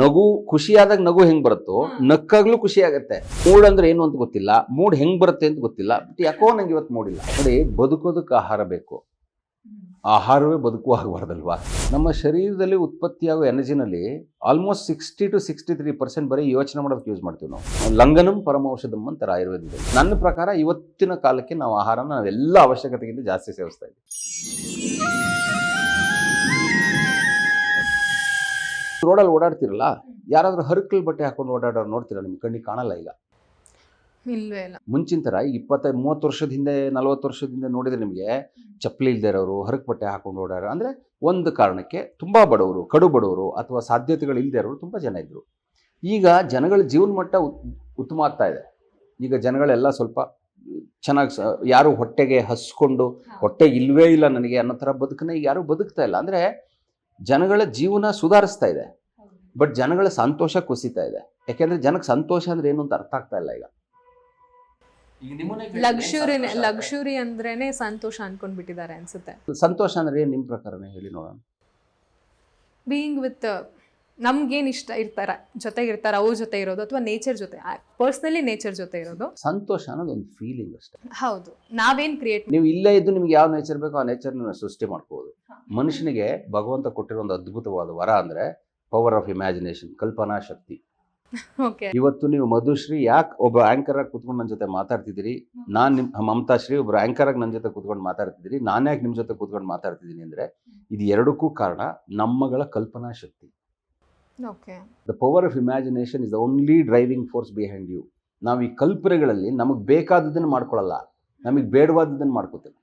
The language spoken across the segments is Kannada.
ನಗು ಖುಷಿಯಾದಾಗ ನಗು ಹೆಂಗ್ ಬರುತ್ತೋ ನಕ್ಕಾಗ್ಲೂ ಖುಷಿ ಆಗತ್ತೆ. ಮೂಡ್ ಅಂದ್ರೆ ಏನು ಅಂತ ಗೊತ್ತಿಲ್ಲ. ಮೂಡ್ ಹೆಂಗ್ ಬರುತ್ತೆ ಅಂತ ಗೊತ್ತಿಲ್ಲ. ಬಟ್ ಯಾಕೋ ನಂಗೆ ಇವತ್ತು ಮೂಡಿಲ್ಲ ನೋಡಿ ಬದುಕೋದಕ್ಕೆ ಆಹಾರ ಬೇಕು. ಆಹಾರವೇ ಬದುಕು ಆಗಬಾರ್ದಲ್ವಾ? ನಮ್ಮ ಶರೀರದಲ್ಲಿ ಉತ್ಪತ್ತಿಯಾಗುವ ಎನರ್ಜಿನಲ್ಲಿ almost sixty two sixty three percent ಬರೀ ಯೋಚನೆ ಮಾಡೋದಕ್ಕೆ ಯೂಸ್ ಮಾಡ್ತೀವಿ ನಾವು. ಲಂಗನಂ ಪರಮೌಷಧಂ ಅಂತಾರೆ ಆಯುರ್ವೇದದಲ್ಲಿ. ನನ್ನ ಪ್ರಕಾರ ಇವತ್ತಿನ ಕಾಲಕ್ಕೆ ನಾವು ಆಹಾರನ ನಾವೆಲ್ಲ ಅವಶ್ಯಕತೆಗಿಂತ ಜಾಸ್ತಿ ಸೇವಿಸ್ತಾ ಇದ್ದೀವಿ. ರೋಡಲ್ಲಿ ಓಡಾಡ್ತಿರಲ್ಲ ಯಾರಾದರೂ ಹರ್ಕಲ್ ಬಟ್ಟೆ ಹಾಕೊಂಡು ಓಡಾಡೋರು ನೋಡ್ತೀರಾ? ನಿಮ್ಮ ಕಣ್ಣಿಗೆ ಕಾಣಲ್ಲ ಈಗ. ಇಲ್ವೇ ಇಲ್ಲ. ಮುಂಚಿನ ಥರ ಈಗ ಇಪ್ಪತ್ತೈದು ಮೂವತ್ತು ವರ್ಷದ ಹಿಂದೆ ನಲ್ವತ್ತು ವರ್ಷದ ಹಿಂದೆ ನೋಡಿದ್ರೆ ನಿಮಗೆ ಚಪ್ಪಲಿ ಇಲ್ಲದೆ ಇರೋರು ಹರಕ್ ಬಟ್ಟೆ ಹಾಕೊಂಡು ಓಡಾಡೋ ಅಂದರೆ ಒಂದು ಕಾರಣಕ್ಕೆ ತುಂಬ ಬಡವರು ಕಡು ಬಡವರು ಅಥವಾ ಸಾಧ್ಯತೆಗಳು ಇಲ್ಲದೆ ಇರೋರು ತುಂಬ ಜನ ಇದ್ದರು ಈಗ ಜನಗಳ ಜೀವನ ಮಟ್ಟ ಉತ್- ಉತ್ತಮ ಆಗ್ತಾ ಇದೆ. ಈಗ ಜನಗಳೆಲ್ಲ ಸ್ವಲ್ಪ ಚೆನ್ನಾಗಿ ಯಾರು ಹೊಟ್ಟೆಗೆ ಹಸ್ಕೊಂಡು ಹೊಟ್ಟೆ ಇಲ್ವೇ ಇಲ್ಲ ನನಗೆ ಅನ್ನೋ ಥರ ಬದುಕನ್ನ ಈಗ ಯಾರೂ ಬದುಕ್ತಾ ಇಲ್ಲ. ಅಂದರೆ ಜನಗಳ ಜೀವನ ಸುಧಾರಿಸ್ತಾ ಇದೆ. ಬಟ್ ಜನಗಳ ಸಂತೋಷ ಕುಸಿತಾ ಇದೆ. ಯಾಕೆಂದ್ರೆ ಜನಕ್ಕೆ ಸಂತೋಷ ಅಂದ್ರೆ ಏನು ಅಂತ ಅರ್ಥ ಆಗ್ತಾ ಇಲ್ಲ ಈಗ. ಲಕ್ಷುರಿ ಲಕ್ಷುರಿ ಅಂದ್ರೇನೆ ಸಂತೋಷ ಅನ್ಕೊಂಡ್ಬಿಟ್ಟಿದ್ದಾರೆ ಅನ್ಸುತ್ತೆ. ಸಂತೋಷ ಅಂದ್ರೆ ಏನು ನಿಮ್ಮ ಪ್ರಕಾರನೇ ಹೇಳಿ ನೋಡೋಣ. ಬೀಯಿಂಗ್ ವಿತ್ ನಮ್ಗೇನ್ ಇಷ್ಟ ಇರ್ತಾರ ಜೊತೆಗೆ ಇರ್ತಾರ ಅವ್ರ ಜೊತೆ ಇರೋದು ಅಥವಾ ನೇಚರ್ ಜೊತೆ ಪರ್ಸ್ನಲಿ ನೇಚರ್ ಜೊತೆ ಇರೋದು? ಸಂತೋಷ ಅನ್ನೋದು ಒಂದು ಫೀಲಿಂಗ್ ಅಷ್ಟೇ. ಹೌದು. ನಾವೇನ್ ಕ್ರಿಯೇಟ್ ನೀವು ಇಲ್ಲೇ ಇದ್ದು ನಿಮ್ಗೆ ಯಾವ ನೇಚರ್ ಬೇಕೋ ಆ ನೇಚರ್ ಸೃಷ್ಟಿ ಮಾಡ್ಕೋಬೋದು ಮನುಷ್ಯನಿಗೆ ಭಗವಂತ ಕೊಟ್ಟಿರೋ ಒಂದು ಅದ್ಭುತವಾದ ವರ ಅಂದ್ರೆ ಪವರ್ ಆಫ್ ಇಮ್ಯಾಜಿನೇಷನ್ ಕಲ್ಪನಾ ಶಕ್ತಿ. ಓಕೆ ಇವತ್ತು ನೀವು ಮಧುಶ್ರೀ ಯಾಕೆ ಒಬ್ಬ ಆಂಕರ್ ಆಗಿ ಕುತ್ಕೊಂಡು ನನ್ನ ಜೊತೆ ಮಾತಾಡ್ತಿದ್ದೀರಿ? ನಾನು ನಿಮ್ಮ ಮಮತಾಶ್ರೀ ಒಬ್ಬರು ಆಂಕರ್ ಆಗಿ ನನ್ನ ಜೊತೆ ಕುತ್ಕೊಂಡು ಮಾತಾಡ್ತಿದ್ದೀರಿ. ನಾನು ಯಾಕೆ ನಿಮ್ಮ ಜೊತೆ ಕುತ್ಕೊಂಡು ಮಾತಾಡ್ತಿದ್ದೀನಿ ಅಂದ್ರೆ ಇದು ಎರಡಕ್ಕೂ ಕಾರಣ ನಮ್ಮಗಳ ಕಲ್ಪನಾ ಶಕ್ತಿ. The power of imagination is the only driving force behind you ನಾವು ಈ ಕಲ್ಪನೆಗಳಲ್ಲಿ ನಮಗೆ ಬೇಕಾದದನ್ನು ಮಾಡ್ಕೊಳ್ಳಲ್ಲ ನಮಗೆ ಬೇಡವಾದದನ್ನು ಮಾಡ್ಕೋತೀವಿ.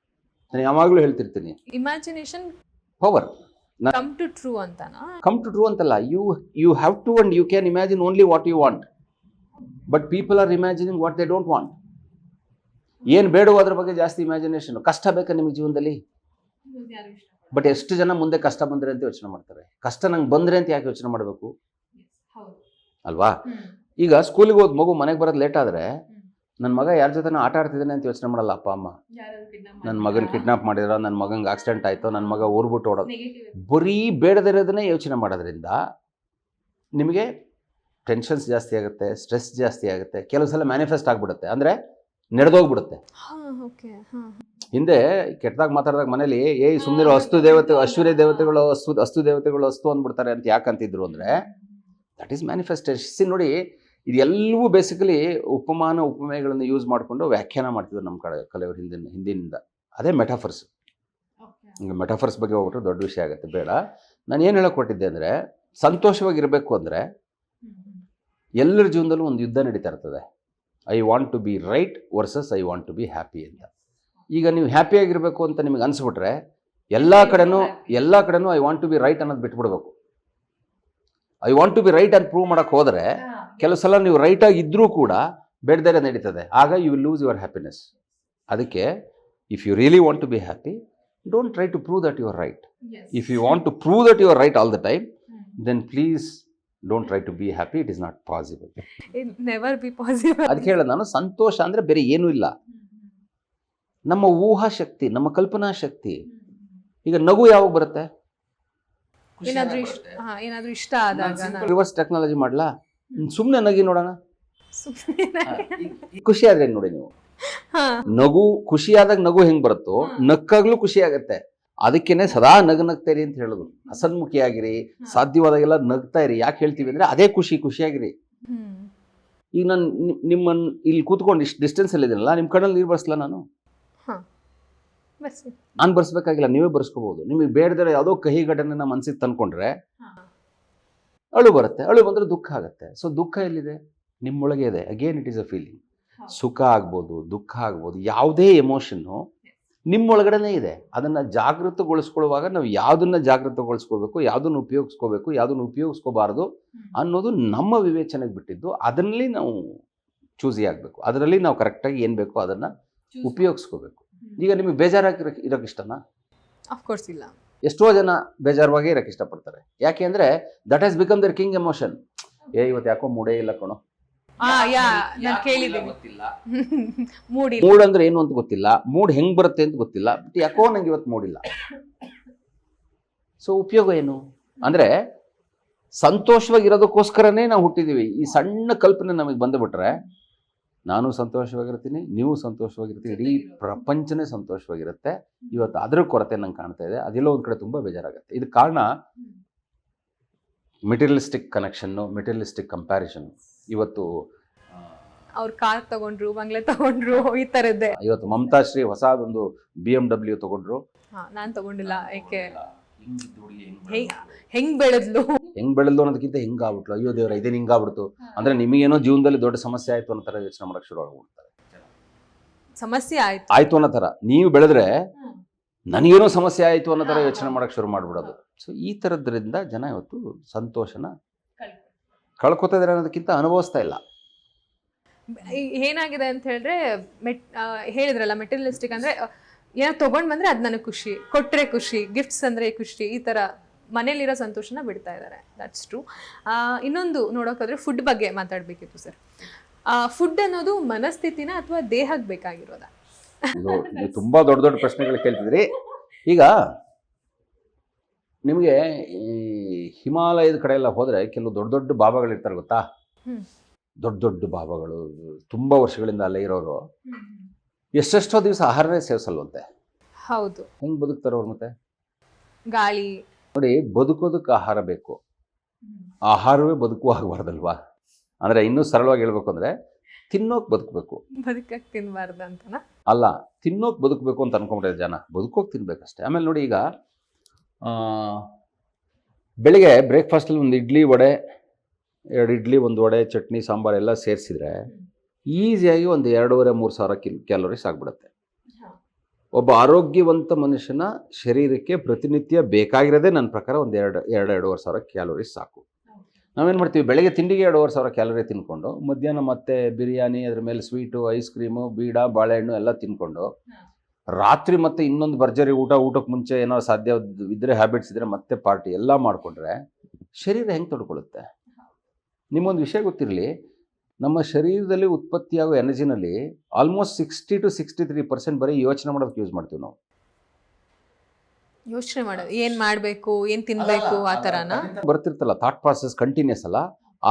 ನಾನು ಯಾವಾಗಲೂ ಹೇಳ್ತಿರ್ತೀನಿ. Imagination power. Come to true ಅಂತನಾ? ಕಮ್ ಟು ಟ್ರೂ ಅಂತಲ್ಲ. You you have to and you can imagine only what you want but people are imagining what they don't want ಏನು ಬೇಡುವ ಅದ್ರ ಬಗ್ಗೆ ಜಾಸ್ತಿ ಇಮ್ಯಾಜಿನೇಷನ್ ಕಷ್ಟ ಬೇಕಾ ನಿಮಗೆ ಜೀವನದಲ್ಲಿ? ಬಟ್ ಎಷ್ಟು ಜನ ಮುಂದೆ ಕಷ್ಟ ಬಂದ್ರೆ ಅಂತ ಯೋಚನೆ ಮಾಡ್ತಾರೆ. ಕಷ್ಟ ನಂಗೆ ಬಂದ್ರೆ ಅಂತ ಯಾಕೆ ಯೋಚನೆ ಮಾಡಬೇಕು? ಅಲ್ವಾ? ಈಗ ಸ್ಕೂಲಿಗೆ ಹೋದ್ ಮಗು ಮನೆಗೆ ಬರೋದು ಲೇಟ್ ಆದರೆ ನನ್ನ ಮಗ ಯಾರ ಜೊತೆ ಆಟ ಆಡ್ತಿದ್ದಾನೆ ಅಂತ ಯೋಚನೆ ಮಾಡಲ್ಲ ಅಪ್ಪ ಅಮ್ಮ. ನನ್ನ ಮಗನ ಕಿಡ್ನಾಪ್ ಮಾಡಿದ್ರ? ನನ್ನ ಮಗಂಗೆ ಆಕ್ಸಿಡೆಂಟ್ ಆಯ್ತು? ನನ್ನ ಮಗ ಓರ್ಬಿಟ್ಟು ಓಡೋದು ಬರೀ ಬೇಡದಿರೋದನ್ನೇ ಯೋಚನೆ ಮಾಡೋದ್ರಿಂದ ನಿಮಗೆ ಟೆನ್ಷನ್ಸ್ ಜಾಸ್ತಿ ಆಗುತ್ತೆ ಸ್ಟ್ರೆಸ್ ಜಾಸ್ತಿ ಆಗುತ್ತೆ ಕೆಲವು ಸಲ ಮ್ಯಾನಿಫೆಸ್ಟ್ ಆಗಿಬಿಡುತ್ತೆ. ಅಂದರೆ ನಡೆದೋಗ್ಬಿಡುತ್ತೆ. ಹಾ ಓಕೆ ಹಾ. ಹಿಂದೆ ಕೆಟ್ಟದಾಗ ಮಾತಾಡಿದಾಗ ಮನೇಲಿ ಏ ಸುಮ್ಮನೆ ಅಸ್ತು ದೇವತೆ ಅಶ್ವರ್ಯ ದೇವತೆಗಳು ಅಸ್ತು ಅಸ್ತು ದೇವತೆಗಳು ಅಸ್ತು ಅಂದ್ಬಿಡ್ತಾರೆ ಅಂತ ಯಾಕಂತಿದ್ರು ಅಂದರೆ ದಟ್ ಈಸ್ ಮ್ಯಾನಿಫೆಸ್ಟೇಷನ್ ನೋಡಿ ಇದೆಲ್ಲವೂ ಬೇಸಿಕಲಿ ಉಪಮಾನ ಉಪಮೇಯಗಳನ್ನು ಯೂಸ್ ಮಾಡಿಕೊಂಡು ವ್ಯಾಖ್ಯಾನ ಮಾಡ್ತಿದ್ರು ನಮ್ಮ ಕಡೆ ಕಲೆಯವರು ಹಿಂದಿನ ಹಿಂದಿನಿಂದ. ಅದೇ ಮೆಟಾಫರ್ಸ್ ಮೆಟಾಫರ್ಸ್ ಬಗ್ಗೆ ಹೋಗ್ಬಿಟ್ರೆ ದೊಡ್ಡ ವಿಷಯ ಆಗುತ್ತೆ ಬೇಡ. ನಾನು ಏನು ಹೇಳಕ್ಕೊಟ್ಟಿದ್ದೆ ಅಂದರೆ ಸಂತೋಷವಾಗಿರಬೇಕು ಅಂದರೆ ಎಲ್ಲರ ಜೀವನದಲ್ಲೂ ಒಂದು ಯುದ್ಧ ನಡೀತಾ ಇರ್ತದೆ. I want to be right versus I want to be happy ಅಂತ. ಈಗ ನೀವು ಹ್ಯಾಪಿಯಾಗಿರಬೇಕು ಅಂತ ನಿಮಗೆ ಅನಿಸ್ಬಿಟ್ರೆ ಎಲ್ಲ ಕಡೆನೂ ಎಲ್ಲ ಕಡೆನೂ I want to be right ಅನ್ನೋದು ಬಿಟ್ಬಿಡ್ಬೇಕು. I want to be right ಅಂತ ಪ್ರೂವ್ ಮಾಡೋಕ್ಕೆ ಹೋದರೆ ಕೆಲವು ಸಲ ನೀವು ರೈಟಾಗಿ ಇದ್ದರೂ ಕೂಡ ಬೇಡದೇ ನಡೀತದೆ. ಆಗ you will lose your happiness ಅದಕ್ಕೆ if you really want to be happy don't try to prove that your right if you want to prove that your right all the time then please don't try to be happy it is not possible never be possible ಅದಕ್ಕೆ ಹೇಳೋದು ನಾನು ಸಂತೋಷ ಅಂದರೆ ಬೇರೆ ಏನೂ ಇಲ್ಲ. ನಮ್ಮ ಊಹಾ ಶಕ್ತಿ ನಮ್ಮ ಕಲ್ಪನಾ ಶಕ್ತಿ ಈಗ ನಗು ಯಾವಾಗ ಬರುತ್ತೆ? ಏನಾದರೂ ಇಷ್ಟ ಹಾ ಏನಾದ್ರೂ ಇಷ್ಟ ಆದಾಗ ರಿವರ್ಸ್ ಟೆಕ್ನಾಲಜಿ ಮಾಡ್ಲಾ? ಸುಮ್ಮನೆ ನಗಿ ನೋಡೋಣ? ಖುಷಿ ಆದ್ರೆ ನೋಡಿ ನೀವು. ನಗು ಖುಷಿ ಆದಾಗ ನಗು ಹೆಂಗ್ ಬರುತ್ತೋ ನಕ್ಕಾಗ್ಲೂ ಖುಷಿ ಆಗತ್ತೆ. ಅದಕ್ಕೇನೆ ಸದಾ ನಗ ನಗ್ತಾಯಿರಿ ಅಂತ ಹೇಳೋದು. ಹಸನ್ಮುಖಿಯಾಗಿರಿ ಸಾಧ್ಯವಾದಾಗೆಲ್ಲ ನಗ್ತಾ ಇರಿ ಯಾಕೆ ಹೇಳ್ತೀವಿ ಅಂದ್ರೆ ಅದೇ ಖುಷಿ ಖುಷಿಯಾಗಿರಿ. ಈಗ ನಾನು ನಿಮ್ಮನ್ನ ಇಲ್ಲಿ ಕೂತ್ಕೊಂಡು ಇಷ್ಟು ಡಿಸ್ಟೆನ್ಸ್ ಅಲ್ಲಿ ಇದೀನಲ್ಲ ನಿಮ್ಮ ಕಣ್ಣಲ್ಲಿ ನೀರು ಬರ್ಸಲ್ಲ ನಾನು? ನಾನು ಬರ್ಸ್ಬೇಕಾಗಿಲ್ಲ ನೀವೇ ಬರ್ಸ್ಕೋಬಹುದು ನಿಮಗೆ ಬೇಡದರೆ ಯಾವುದೋ ಕಹಿ ಘಟನೆ ಮನ್ಸಿಗೆ ತಂದ್ಕೊಂಡ್ರೆ ಅಳು ಬರುತ್ತೆ ಅಳು ಬಂದರೆ ದುಃಖ ಆಗುತ್ತೆ. ಸೊ ದುಃಖ ಎಲ್ಲಿದೆ? ನಿಮ್ಮೊಳಗೆ ಇದೆ. Again it is a feeling ಸುಖ ಆಗ್ಬೋದು ದುಃಖ ಆಗ್ಬೋದು ಯಾವುದೇ ಎಮೋಷನ್ನು ನಿಮ್ಮೊಳಗಡೆನೇ ಇದೆ. ಅದನ್ನು ಜಾಗೃತಗೊಳಿಸ್ಕೊಳ್ಳುವಾಗ ನಾವು ಯಾವುದನ್ನ ಜಾಗೃತಗೊಳಿಸ್ಕೋಬೇಕು ಯಾವುದನ್ನು ಉಪಯೋಗಿಸ್ಕೋಬೇಕು ಯಾವುದನ್ನು ಉಪಯೋಗಿಸ್ಕೋಬಾರ್ದು ಅನ್ನೋದು ನಮ್ಮ ವಿವೇಚನೆಗೆ ಬಿಟ್ಟಿದ್ದು. ಅದರಲ್ಲಿ ನಾವು ಚೂಸಿ ಆಗಬೇಕು. ಅದರಲ್ಲಿ ನಾವು ಕರೆಕ್ಟಾಗಿ ಏನು ಬೇಕೋ ಅದನ್ನು ಉಪಯೋಗಿಸ್ಕೋಬೇಕು. ಈಗ ನಿಮಗೆ ಬೇಜಾರಾಗಿ ಇರೋಕೆ ಇಷ್ಟನಾ? ಕೋರ್ಸ್ ಇಲ್ಲ. ಎಷ್ಟೋ ಜನ ಬೇಜಾರವಾಗಿ ಇರಕ್ಕೆ ಇಷ್ಟಪಡ್ತಾರೆ. ಯಾಕೆ ಅಂದ್ರೆ that has become there king emotion ಏ ಇವತ್ತು ಯಾಕೋ ಮೂಡೇ ಇಲ್ಲ ಕಣೋ. ಆ, ಯಾ ನಾನು ಕೇಳಿದ್ದೀನಿ. ಮೂಡಿ ಮೂಡ್ ಅಂದ್ರೆ ಏನು ಅಂತ ಗೊತ್ತಿಲ್ಲ. ಮೂಡ್ ಹೆಂಗ್ ಬರುತ್ತೆ ಅಂತ ಗೊತ್ತಿಲ್ಲ. ಬಟ್ ಯಾಕೋ ನಂಗೆ ಇವತ್ತು ಮೂಡಿಲ್ಲ ಸೊ ಉಪಯೋಗ ಏನು? ಅಂದ್ರೆ ಸಂತೋಷವಾಗಿರೋದಕ್ಕೋಸ್ಕರನೇ ನಾವು ಹುಟ್ಟಿದೀವಿ. ಈ ಸಣ್ಣ ಕಲ್ಪನೆ ನಮಗೆ ಬಂದುಬಿಟ್ರೆ ನಾನು ಸಂತೋಷವಾಗಿರ್ತೀನಿ ನೀವು ಸಂತೋಷವಾಗಿರ್ತೀನಿ ಇಡೀ ಪ್ರಪಂಚನೇ ಸಂತೋಷವಾಗಿರುತ್ತೆ. ಇವತ್ತು ಅದರ ಕೊರತೆ ನಂಗೆ ಕಾಣ್ತಾ ಇದೆ. ಅದೆಲ್ಲ ಒಂದು ಕಡೆ ತುಂಬ ಬೇಜಾರಾಗುತ್ತೆ. ಇದು ಕಾರಣ ಮೆಟೀರಿಯಲಿಸ್ಟಿಕ್ ಕನೆಕ್ಷನ್ನು ಮೆಟೀರಿಯಲಿಸ್ಟಿಕ್ ಕಂಪ್ಯಾರಿಸನ್ ಇವತ್ತು ಅವ್ರು ಕಾರ್ ತಗೊಂಡ್ರು ಬಂಗ್ಲೆ ತಗೊಂಡ್ರು ಈ ತರದ್ದೇ. ಇವತ್ತು ಮಮತಾಶ್ರೀ ಹೊಸದೊಂದು ಬಿ ಎಂ ಡಬ್ಲ್ಯೂ ತಗೊಂಡ್ರು. ನಾನು ನಾನ್ ತಗೊಂಡಿಲ್ಲ ಏಕೆ? ಹೆಂಗ್ ಬೆಳೆದ್ಲು? ಹೆಂಗ್ ಬೆಳೆದ್ಲು ಅನ್ನೋದಕ್ಕಿಂತ ಹೆಂಗ್ ಆಗ್ಬಿಟ್ಲು ಅಯ್ಯೋ ದೇವ್ರ ಇದೇನು ಹಿಂಗಾಗ್ಬಿಡ್ತು? ಅಂದ್ರೆ ನಿಮಗೇನೋ ಜೀವನದಲ್ಲಿ ದೊಡ್ಡ ಸಮಸ್ಯೆ ಆಯ್ತು ಅನ್ನೋ ತರ ಯೋಚನೆ ಮಾಡಕ್ ಶುರು ಆಗ್ಬಿಡ್ತಾರೆ. ಸಮಸ್ಯೆ ಆಯ್ತು. ಆಯ್ತು ಅನ್ನೋ ತರ ನೀವು ಬೆಳೆದ್ರೆ ನನಗೇನೋ ಸಮಸ್ಯೆ ಆಯ್ತು ಅನ್ನೋ ತರ ಯೋಚನೆ ಮಾಡಕ್ ಶುರು ಮಾಡ್ಬಿಡೋದು. ಸೊ ಈ ತರದ್ರಿಂದ ಜನ ಇವತ್ತು ಸಂತೋಷನ ಕಳ್ಕೊತಾ ಇದಾರೆ ಅನ್ನೋದಕ್ಕಿಂತ ಅನುಭವಿಸ್ತಾ ಇಲ್ಲ. ಏನಾಗಿದೆ ಅಂತ ಹೇಳಿದ್ರೆ ಮೆಟ್ ಹೇಳಿದ್ರಲ್ಲ ಮೆಟೀರಿಯಲಿಸ್ಟಿಕ್ ಅಂದ್ರೆ ಏನೋ ತಗೊಂಡ್ ಬಂದ್ರೆ ಅದು ನನಗೆ ಖುಷಿ. ಕೊಟ್ರೆ ಖುಷಿ ಗಿಫ್ಟ್ಸ್ ಅಂದ್ರೆ ಖುಷಿ ಈ ತರ ಮನೇಲಿರೋ ಸಂತೋಷನ ಬಿಡ್ತಾ ಇದ್ದಾರೆ ದಟ್ಸ್ ಟ್ರೂ ಇನ್ನೊಂದು ನೋಡೋಕ್ಕಾದ್ರೆ ಫುಡ್ ಬಗ್ಗೆ ಮಾತಾಡ್ಬೇಕಿತ್ತು ಸರ್ ಫುಡ್ ಅನ್ನೋದು ಮನಸ್ಥಿತಿನ ಅಥವಾ ದೇಹಕ್ಕೆ ಬೇಕಾಗಿರೋದ? ತುಂಬಾ ದೊಡ್ಡ ದೊಡ್ಡ ಪ್ರಶ್ನೆಗಳು ಕೇಳ್ತಿದ್ರಿ. ಈಗ ನಿಮಗೆ ಈ ಹಿಮಾಲಯದ ಕಡೆ ಎಲ್ಲ ಹೋದ್ರೆ ಕೆಲವು ದೊಡ್ಡ ದೊಡ್ಡ ಬಾಬಾಗಳು ಇರ್ತಾರೆ ಗೊತ್ತಾ ದೊಡ್ಡ ದೊಡ್ಡ ಬಾಬಾಗಳು ತುಂಬಾ ವರ್ಷಗಳಿಂದ ಅಲ್ಲೇ ಇರೋರು. ಎಷ್ಟೆಷ್ಟೋ ದಿವಸ ಆಹಾರನೇ ಸೇವಿಸಲ್ವಂತೆ ಹೌದು. ಹೆಂಗ್ ಬದುಕ್ತಾರೆ ಅವ್ರು ಮತ್ತೆ? ಗಾಳಿ. ನೋಡಿ ಬದುಕೋದಕ್ಕೆ ಆಹಾರ ಬೇಕು. ಆಹಾರವೇ ಬದುಕು ಆಗಬಾರ್ದಲ್ವಾ? ಅಂದ್ರೆ ಇನ್ನೂ ಸರಳವಾಗಿ ಹೇಳ್ಬೇಕು ಅಂದ್ರೆ ತಿನ್ನೋಕ್ ಬದುಕಬೇಕು. ಬದುಕಕ್ ತಿನ್ಬಾರ್ದು ಅಂತನ? ಅಲ್ಲ ತಿನ್ನೋಕ್ ಬದುಕಬೇಕು ಅಂತ ಅನ್ಕೊಂಡ್ರೆ ಜನ. ಬದುಕೋಕ್ ತಿನ್ಬೇಕಷ್ಟೇ. ಆಮೇಲೆ ನೋಡಿ ಈಗ ಆ, ಬೆಳಿಗ್ಗೆ ಬ್ರೇಕ್ಫಾಸ್ಟಲ್ಲಿ ಒಂದು ಇಡ್ಲಿ ವಡೆ ಎರಡು ಇಡ್ಲಿ ಒಂದು ವಡೆ ಚಟ್ನಿ ಸಾಂಬಾರ್ ಎಲ್ಲ ಸೇರಿಸಿದ್ರೆ ಈಸಿಯಾಗಿ ಒಂದು ಎರಡೂವರೆ ಮೂರು ಸಾವಿರ ಕಿಲ್ ಕ್ಯಾಲೋರೀಸ್ ಆಗ್ಬಿಡುತ್ತೆ. ಒಬ್ಬ ಆರೋಗ್ಯವಂತ ಮನುಷ್ಯನ ಶರೀರಕ್ಕೆ ಪ್ರತಿನಿತ್ಯ ಬೇಕಾಗಿರೋದೇ ನನ್ನ ಪ್ರಕಾರ ಒಂದು ಎರಡು ಎರಡು ಎರಡೂವರೆ ಸಾವಿರ ಕ್ಯಾಲೋರೀಸ್ ಸಾಕು. ನಾವೇನು ಮಾಡ್ತೀವಿ? ಬೆಳಗ್ಗೆ ತಿಂಡಿಗೆ ಎರಡೂವರೆ ಸಾವಿರ ಕ್ಯಾಲೋರಿ ತಿನ್ಕೊಂಡು ಮಧ್ಯಾಹ್ನ ಮತ್ತೆ ಬಿರಿಯಾನಿ ಅದ್ರ ಮೇಲೆ ಸ್ವೀಟು ಐಸ್ ಕ್ರೀಮು ಬೀಡ ಬಾಳೆಹಣ್ಣು ಎಲ್ಲ ತಿನ್ಕೊಂಡು ರಾತ್ರಿ ಮತ್ತೆ ಇನ್ನೊಂದು ಭರ್ಜರಿ ಊಟ ಊಟಕ್ಕೆ ಮುಂಚೆ ಏನೋ ಸಾಧ್ಯ ಇದ್ರೆ ಹ್ಯಾಬಿಟ್ಸ್ ಇದ್ರೆ ಮತ್ತೆ ಪಾರ್ಟಿ ಎಲ್ಲ ಮಾಡಿಕೊಂಡ್ರೆ ಶರೀರ ಹೆಂಗೆ ತೊಡ್ಕೊಳ್ಳುತ್ತೆ ನಿಮ್ಮೊಂದು ವಿಷಯ ಗೊತ್ತಿರಲಿ ನಮ್ಮ ಶರೀರದಲ್ಲಿ ಉತ್ಪತ್ತಿಯಾಗೋ ಎನರ್ಜಿನಲ್ಲಿ almost sixty two sixty three percent ಬರೀ ಯೋಚನೆ ಮಾಡೋದಕ್ಕೆ ಯೂಸ್ ಮಾಡ್ತೀವಿ ನಾವು. ಯೋಚನೆ ಮಾಡೋದು ಏನು ಮಾಡಬೇಕು ಏನು ತಿನ್ನಬೇಕು ಆ ಥರನ ಬರ್ತಿರ್ತಲ್ಲ ಥಾಟ್ ಪ್ರಾಸೆಸ್ ಕಂಟಿನ್ಯೂಸ್ ಅಲ್ಲ.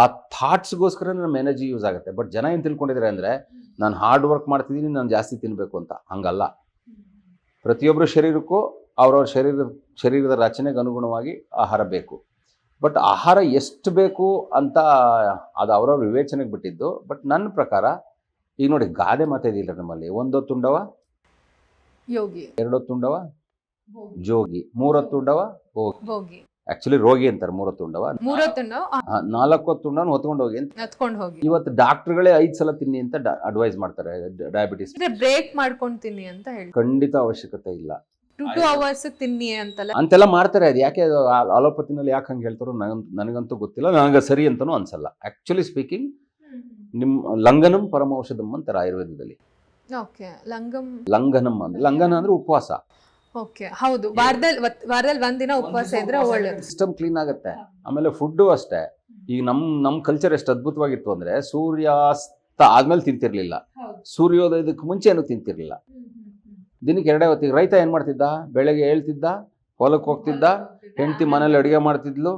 ಆ ಥಾಟ್ಸ್ಗೋಸ್ಕರ ನಮ್ಮ ಎನರ್ಜಿ ಯೂಸ್ ಆಗುತ್ತೆ. ಬಟ್ ಜನ ಏನು ತಿಳ್ಕೊಂಡಿದ್ದಾರೆ ಅಂದರೆ ನಾನು ಹಾರ್ಡ್ ವರ್ಕ್ ಮಾಡ್ತಿದ್ದೀನಿ ನಾನು ಜಾಸ್ತಿ ತಿನ್ನಬೇಕು ಅಂತ. ಹಂಗಲ್ಲ. ಪ್ರತಿಯೊಬ್ಬರ ಶರೀರಕ್ಕೂ ಅವ್ರವ್ರ ಶರೀರ ಶರೀರದ ರಚನೆಗೆ ಅನುಗುಣವಾಗಿ ಆಹಾರ ಬೇಕು. ಬಟ್ ಆಹಾರ ಎಷ್ಟು ಬೇಕು ಅಂತ ಅದು ಅವ್ರವ್ರ ವಿವೇಚನೆಗೆ ಬಿಟ್ಟಿದ್ದು. ಬಟ್ ನನ್ನ ಪ್ರಕಾರ ಈಗ ನೋಡಿ ಗಾದೆ ಮಾತಾದಿಲ್ಲ ನಮ್ಮಲ್ಲಿ. ಒಂದೊತ್ತು ಉಂಡವ ಯೋಗಿ. ಎರಡೊತ್ತು ಉಂಡವ ಜೋಗಿ. ಮೂರೊತ್ತು ಉಂಡವ ಹೋಗಿ ಹೋಗಿ ಆ್ಯಕ್ಚುಲಿ ರೋಗಿ ಅಂತಾರೆ ಮೂರೊತ್ತು ಉಂಡವ ಮೂರ ಹಾ, ನಾಲ್ಕು ಹೊತ್ತು ಉಂಡವನು ಹೊತ್ಕೊಂಡು ಹೋಗಿ ಅಂತ. ಹೋಗಿ. ಇವತ್ತು ಡಾಕ್ಟರ್ಗಳೇ ಐದು ಸಲ ತಿನ್ನಿ ಅಂತ ಅಡ್ವೈಸ್ ಮಾಡ್ತಾರೆ ಡಯಾಬಿಟಿಸ್ ಬ್ರೇಕ್ ಮಾಡ್ಕೊಂಡು ತಿನ್ನಿ ಅಂತ ಹೇಳಿ. ಖಂಡಿತ ಅವಶ್ಯಕತೆ ಇಲ್ಲ. ಟು ಟು ಅವರ್ಸ್ ತಿನ್ನಿ ಅಂತಲ್ಲ. ಅಂತೆಲ್ಲ ಮಾಡ್ತಾರೆ ಅದು. ಯಾಕೆ ಅಲೋಪತಿನಲ್ಲಿ ಯಾಕೆ ಹಂಗೆ ಹೇಳ್ತಾರೋ ನನಗಂತೂ ನನಗಂತೂ ಗೊತ್ತಿಲ್ಲ. ನನಗೆ ಸರಿ ಅಂತನೂ ಅನ್ಸಲ್ಲ. ಆ್ಯಕ್ಚುಲಿ ಸ್ಪೀಕಿಂಗ್ ನಿಮ್ಮ ಲಂಘನಂ ಪರಮೌಷಧಂ ಅಂತಾರೆ ಆಯುರ್ವೇದದಲ್ಲಿ. ಓಕೆ ಲಂಗಂ. ಲಂಘನಂ ಅಂದ್ರೆ ಲಂಘನ ಅಂದ್ರೆ ಉಪವಾಸ. ಓಕೆ ಹೌದು. ವಾರದಲ್ಲಿ ವಾರದಲ್ಲಿ ಒಂದಿನ ಉಪವಾಸ ಇದ್ರೆ ಒಳ್ಳೆ ಸಿಸ್ಟಮ್ ಕ್ಲೀನ್ ಆಗುತ್ತೆ. ಆಮೇಲೆ ಫುಡ್ಡು ಅಷ್ಟೇ. ಈಗ ನಮ್ಮ ನಮ್ಮ ಕಲ್ಚರ್ ಎಷ್ಟು ಅದ್ಭುತವಾಗಿತ್ತು ಅಂದ್ರೆ ಸೂರ್ಯಾಸ್ತ ಆದ್ಮೇಲೆ ತಿಂತಿರ್ಲಿಲ್ಲ. ಸೂರ್ಯೋದಯದಕ್ಕೆ ಮುಂಚೆ ಏನು ತಿಂತಿರ್ಲಿಲ್ಲ. ದಿನಕ್ಕೆ ಎರಡೇ ಹೊತ್ತಿಗೆ ರೈತ ಏನು ಮಾಡ್ತಿದ್ದ? ಬೆಳಗ್ಗೆ ಹೇಳ್ತಿದ್ದ ಹೊಲಕ್ಕೆ ಹೋಗ್ತಿದ್ದ ಹೆಂಡತಿ ಮನೇಲಿ ಅಡುಗೆ ಮಾಡ್ತಿದ್ಲು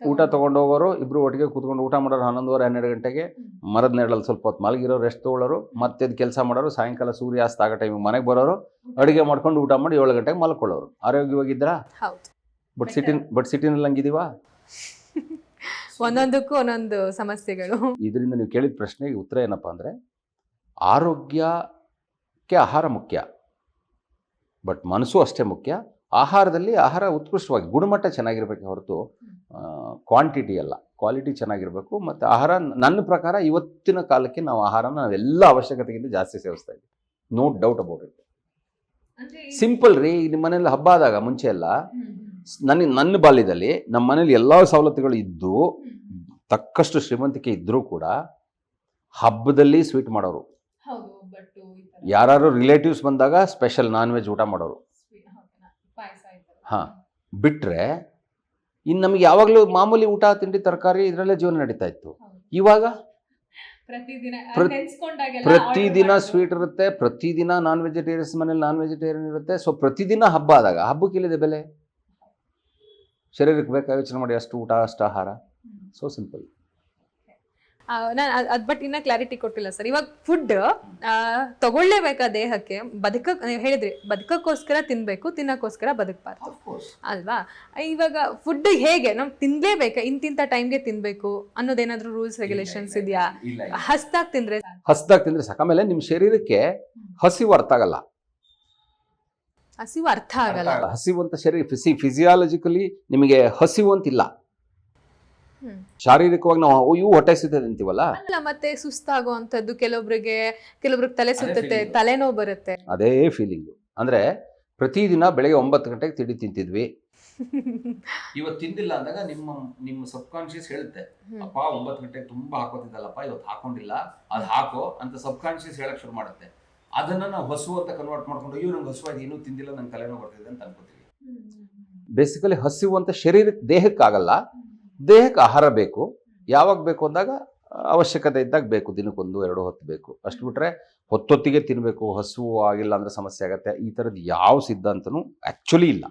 ಊಟ ತೊಗೊಂಡು ಹೋಗೋರು ಇಬ್ಬರು ಒಟ್ಟಿಗೆ ಕೂತ್ಕೊಂಡು ಊಟ ಮಾಡೋರು ಹನ್ನೊಂದುವರೆ ಹನ್ನೆರಡು ಗಂಟೆಗೆ. ಮರದ ನೆರಳಲ್ಲಿ ಸ್ವಲ್ಪ ಹೊತ್ತು ಮಲಗಿರೋ ರೆಸ್ಟ್ ತೊಗೊಳ್ಳೋರು ಮತ್ತೆ ಕೆಲಸ ಮಾಡೋರು ಸಾಯಂಕಾಲ ಸೂರ್ಯಾಸ್ತ ಆಗೋ ಟೈಮಿಗೆ ಮನೆಗೆ ಬರೋರು ಅಡುಗೆ ಮಾಡ್ಕೊಂಡು ಊಟ ಮಾಡಿ ಏಳು ಗಂಟೆಗೆ ಮಲ್ಕೊಳ್ಳೋರು. ಆರೋಗ್ಯವಾಗಿದ್ರಾ ಹೌದು. But ಸಿಟಿನ but ಸಿಟಿನಲ್ಲಿ ಹಂಗಿದೀವಾ? ಒಂದೊಂದಕ್ಕೂ ಒಂದೊಂದು ಸಮಸ್ಯೆಗಳು. ಇದರಿಂದ ನೀವು ಕೇಳಿದ ಪ್ರಶ್ನೆಗೆ ಉತ್ತರ ಏನಪ್ಪ ಅಂದರೆ ಆರೋಗ್ಯಕ್ಕೆ ಆಹಾರ ಮುಖ್ಯ. ಬಟ್ ಮನಸ್ಸು ಅಷ್ಟೇ ಮುಖ್ಯ. ಆಹಾರದಲ್ಲಿ ಆಹಾರ ಉತ್ಕೃಷ್ಟವಾಗಿ ಗುಣಮಟ್ಟ ಚೆನ್ನಾಗಿರ್ಬೇಕು ಹೊರತು ಕ್ವಾಂಟಿಟಿ ಅಲ್ಲ. ಕ್ವಾಲಿಟಿ ಚೆನ್ನಾಗಿರಬೇಕು ಮತ್ತು ಆಹಾರ ನನ್ನ ಪ್ರಕಾರ ಇವತ್ತಿನ ಕಾಲಕ್ಕೆ ನಾವು ಆಹಾರನ ನಾವೆಲ್ಲ ಅವಶ್ಯಕತೆಗಿಂತ ಜಾಸ್ತಿ ಸೇವಿಸ್ತಾ ಇದ್ದೀವಿ. No doubt about it simple ರೀ ನಿಮ್ಮ ಮನೇಲಿ ಹಬ್ಬ ಆದಾಗ ಮುಂಚೆ ಎಲ್ಲ ನನ್ನ ನನ್ನ ಬಾಲ್ಯದಲ್ಲಿ ನಮ್ಮ ಮನೇಲಿ ಎಲ್ಲ ಸವಲತ್ತುಗಳು ಇದ್ದು ತಕ್ಕಷ್ಟು ಶ್ರೀಮಂತಿಕೆ ಇದ್ದರೂ ಕೂಡ ಹಬ್ಬದಲ್ಲಿ ಸ್ವೀಟ್ ಮಾಡೋರು. ಯಾರು ರಿಲೇಟಿವ್ಸ್ ಬಂದಾಗ ಸ್ಪೆಷಲ್ ನಾನ್ ವೆಜ್ ಊಟ ಮಾಡೋರು. ಹಾಂ ಬಿಟ್ಟರೆ ಇನ್ನು ನಮಗೆ ಯಾವಾಗಲೂ ಮಾಮೂಲಿ ಊಟ ತಿಂಡಿ ತರಕಾರಿ ಇದರಲ್ಲೇ ಜೀವನ ನಡೀತಾ ಇತ್ತು. ಇವಾಗ? ಪ್ರ- ಪ್ರತಿದಿನ ಸ್ವೀಟ್ ಇರುತ್ತೆ ಪ್ರತಿದಿನ ನಾನ್ ವೆಜಿಟೇರಿಯನ್ಸ್ ಮನೇಲಿ ನಾನ್ ವೆಜಿಟೇರಿಯನ್ ಇರುತ್ತೆ. ಸೊ ಪ್ರತಿದಿನ ಹಬ್ಬ ಆದಾಗ ಹಬ್ಬಕ್ಕೆ ಇಲ್ಲಿದೆ ಬೆಲೆ? ಶರೀರಕ್ಕೆ ಬೇಕಾ ಯೋಚನೆ ಮಾಡಿ ಅಷ್ಟು ಊಟ ಅಷ್ಟು ಆಹಾರ. ಸೊ ಸಿಂಪಲ್ ನಾನು ಅದ್ ಬಟ್ ಇನ್ನ ಕ್ಲಾರಿಟಿ ಕೊಟ್ಟಿಲ್ಲ ಸರ್ ಇವಾಗ ಫುಡ್ ತಗೊಳ್ಳೇಬೇಕಾ ದೇಹಕ್ಕೆ? ಬದುಕ ನೀವು ಹೇಳಿದ್ರಿ ಬದುಕಕ್ಕೋಸ್ಕರ ತಿನ್ಬೇಕು ತಿನ್ನಕ್ಕೋಸ್ಕರ ಬದುಕಬಾರ್ದು. ಅಲ್ವಾ? ಇವಾಗ ಫುಡ್ ಹೇಗೆ? ನಮ್ ತಿನ್ಲೇಬೇಕಾ? ಇಂತಿಂತ ಟೈಮ್ಗೆ ತಿನ್ಬೇಕು ಅನ್ನೋದೇನಾದ್ರೂ ರೂಲ್ಸ್ ರೆಗ್ಯುಲೇಷನ್ಸ್ ಇದೆಯಾ? ಹಸ್ತಾಗ್ ತಿಂದ್ರೆ ಹಸ್ತಾಗ್ ತಿಂದ್ರೆ ಸಾಕು. ಆಮೇಲೆ ನಿಮ್ ಶರೀರಕ್ಕೆ ಹಸಿವು ಅರ್ಥ ಆಗಲ್ಲ. ಹಸಿವು ಅರ್ಥ ಆಗಲ್ಲ. ಹಸಿವು ಅಂತ ಶರೀರ ಫಿಸಿ ಫಿಸಿಯಾಲಜಿಕಲಿ ನಿಮಗೆ ಹಸಿವು ಅಂತಿಲ್ಲ. ಶಾರೀರಿಕವಾಗಿ ನಾವು "ಓ, ಇವು ಹೊಟ್ಟೆ ಸಿಗ್ತದೆ ಅಂತೀವಲ್ಲ? ಅಲ್ಲ ಮತ್ತೆ ಸುಸ್ತಾಗುವಂಥದ್ದು ಕೆಲವೊಬ್ರಿಗೆ ಕೆಲವೊಬ್ರಿಗೆ ತಲೆ ಸುತ್ತುತ್ತೆ. ತಲೆನೋವು ಬರುತ್ತೆ. ಅದೇ ಫೀಲಿಂಗ್ ಅಂದ್ರೆ ಪ್ರತಿದಿನ ಬೆಳಗ್ಗೆ ಒಂಬತ್ತು ಗಂಟೆಗೆ ತಿಂಡಿ ತಿಂತಿದ್ವಿ. ಇವತ್ತು ತಿಂದಿಲ್ಲ ಅಂದಾಗ ನಿಮ್ಮ ನಿಮ್ಮ ಸಬ್ ಕಾನ್ಶಿಯಸ್ ಹೇಳುತ್ತೆ. ಅಪ್ಪ ಒಂಬತ್ತು ಗಂಟೆಗೆ ತುಂಬಾ ಹಾಕೋತಿದ್ದಲ್ಲಪ್ಪ ಇವತ್ತು ಹಾಕೊಂಡಿಲ್ಲ ಅದು ಹಾಕೋ ಅಂತ ಸಬ್ ಕಾನ್ಶಿಯಸ್ ಹೇಳಕ್ ಶುರು ಮಾಡುತ್ತೆ. ಅದನ್ನ ನಾವು ಹಸು ಅಂತ ಕನ್ವರ್ಟ್ ಮಾಡ್ಕೊಂಡು ಅಯ್ಯೋ ನಂಗೆ ಹಸುವಾಗಿ ಇನ್ನೂ ತಿಂದಿಲ್ಲ ನಂಗೆ ತಲೆನೋವು ಬರ್ತಿದೆ ಅಂತ ಅನ್ಕೋತೀವಿ. ಬೇಸಿಕಲಿ ಹಸಿವು ಅಂತ ಶರೀರಕ್ಕೆ ದೇಹಕ್ಕಾಗಲ್ಲ. ದೇಹಕ್ಕೆ ಆಹಾರ ಬೇಕು, ಯಾವಾಗ ಬೇಕು ಅಂದಾಗ ಅವಶ್ಯಕತೆ ಇದ್ದಾಗ ಬೇಕು ದಿನಕ್ಕೊಂದು ಎರಡು ಹೊತ್ತು ಬೇಕು. ಅಷ್ಟು ಬಿಟ್ಟರೆ ಹೊತ್ತೊತ್ತಿಗೆ ತಿನ್ನಬೇಕು ಹಸುವು ಆಗಿಲ್ಲ ಅಂದ್ರೆ ಸಮಸ್ಯೆ ಆಗುತ್ತೆ. ಈ ಥರದ್ದು ಯಾವ ಸಿದ್ಧಾಂತನೂ ಆ್ಯಕ್ಚುಲಿ ಇಲ್ಲ.